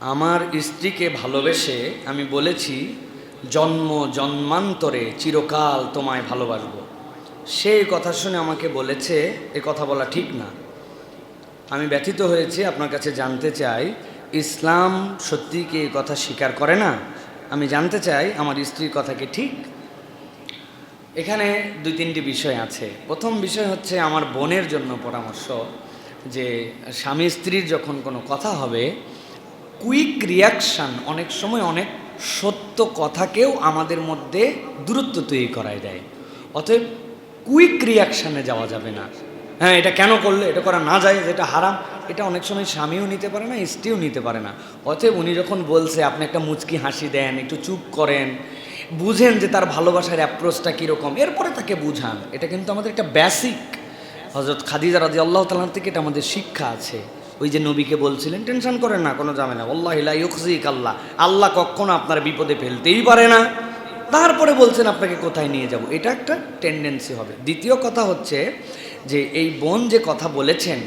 আমার স্ত্রীকে ভালোবেসে আমি বলেছি, জন্ম জন্মান্তরে চিরকাল তোমায় ভালোবাসবো। সেই কথা শুনে আমাকে বলেছে, এ কথা বলা ঠিক না। আমি ব্যথিত হয়েছি, আপনার কাছে জানতে চাই, ইসলাম সত্যি কি কথা স্বীকার করে না? আমি জানতে চাই, আমার স্ত্রীর কথা কি ঠিক? এখানে দুই তিনটি বিষয় আছে। প্রথম বিষয় হচ্ছে আমার বোনের জন্য পরামর্শ যে, স্বামী স্ত্রীর যখন কোনো কথা হবে কুইক রিয়াকশান অনেক সময় অনেক সত্য কথাকেও আমাদের মধ্যে দূরত্ব তৈরি করায় দেয়। অতএব কুইক রিয়াকশানে যাওয়া যাবে না। হ্যাঁ এটা কেন করলে? এটা করা না যায়, যেটা হারাম, এটা অনেক সময় স্বামীও নিতে পারে না, স্ত্রীও নিতে পারে না। অতএব উনি যখন বলছে, আপনি একটা মুচকি হাসি দেন, একটু চুপ করেন, বুঝেন যে তার ভালোবাসার অ্যাপ্রোচটা কীরকম এরপরে তাকে বুঝান। এটা কিন্তু আমাদের একটা বেসিক হজরত খাদিজা রাজি আল্লাহ তালার থেকে এটা আমাদের শিক্ষা আছে। ওই যে নবীকে বলছিলেন, টেনশন করেন না, কোনো ঝামেলা। আল্লাহ ইউকজিক আল্লাহ। আল্লাহ কখনো আপনার বিপদে ফেলতেই পারে না। তারপরে বলছেন, আপনাকে কোথায় নিয়ে যাব? এটা একটা টেন্ডেন্সি হবে। দ্বিতীয় কথা হচ্ছে যে, এই বোন যে কথা বলেছেন,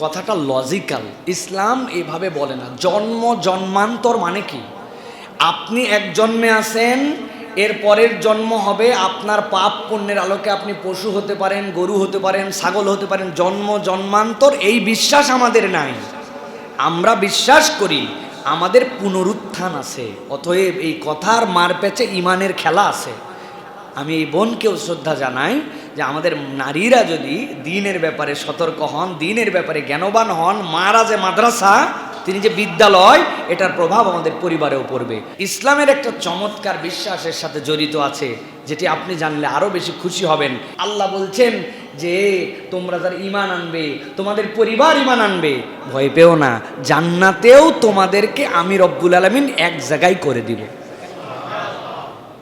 কথাটা লজিক্যাল ইসলাম এভাবে বলে না। জন্ম জন্মান্তর মানে কি? আপনি এক জন্মে আছেন এর পরের জন্ম হবে আপনার পাপ পুণ্যের আলোকে আপনি পশু হতে পারেন, গরু হতে পারেন, ছাগল হতে পারেন, জন্ম, জন্মান্তর, এই বিশ্বাস আমাদের নাই। আমরা বিশ্বাস করি, আমাদের পুনরুত্থান আছে, অতএব এই কথার মার পেচে ইমানের খেলা আছে। আমি এই বোনকেও শ্রদ্ধা জানাই যে আমাদের নারীরা যদি দিনের ব্যাপারে সতর্ক হন, দিনের ব্যাপারে জ্ঞানবান হন, মারা যে মাদ্রাসা, তিনি যে বিদ্যালয় এটার প্রভাব আমাদের পরিবারেও পড়বে। ইসলামের একটা চমৎকার বিশ্বাসের সাথে জড়িত আছে, যেটি আপনি জানলে আরও বেশি খুশি হবেন। আল্লাহ বলছেন যে, তোমরা যারা ইমান আনবে, তোমাদের পরিবার ইমান আনবে, ভয় পেও না, জান্নাতেও তোমাদেরকে আমি রব্বুল আলমিন এক জায়গায় করে দিব।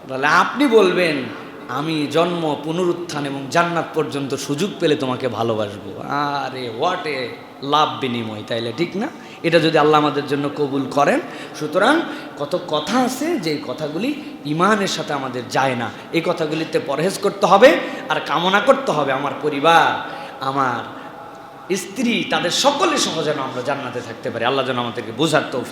তাহলে আপনি বলবেন আমি জন্ম, পুনরুত্থান এবং জান্নাত পর্যন্ত সুযোগ পেলে তোমাকে ভালোবাসবো। আরে হোয়াট এ লাভ বিনিময়, তাইলে ঠিক না? এটা যদি আল্লাহ আমাদের জন্য কবুল করেন। সুতরাং কত কথা আছে যে কথাগুলি ইমানের সাথে আমাদের যায় না। এই কথাগুলিতে পরহেজ করতে হবে আর কামনা করতে হবে আমার পরিবার, আমার স্ত্রী, তাদের সকলে সহ যেন আমরা জান্নাতে থাকতে পারি। আল্লাহ যেন আমাদেরকে বোঝার তৌফিক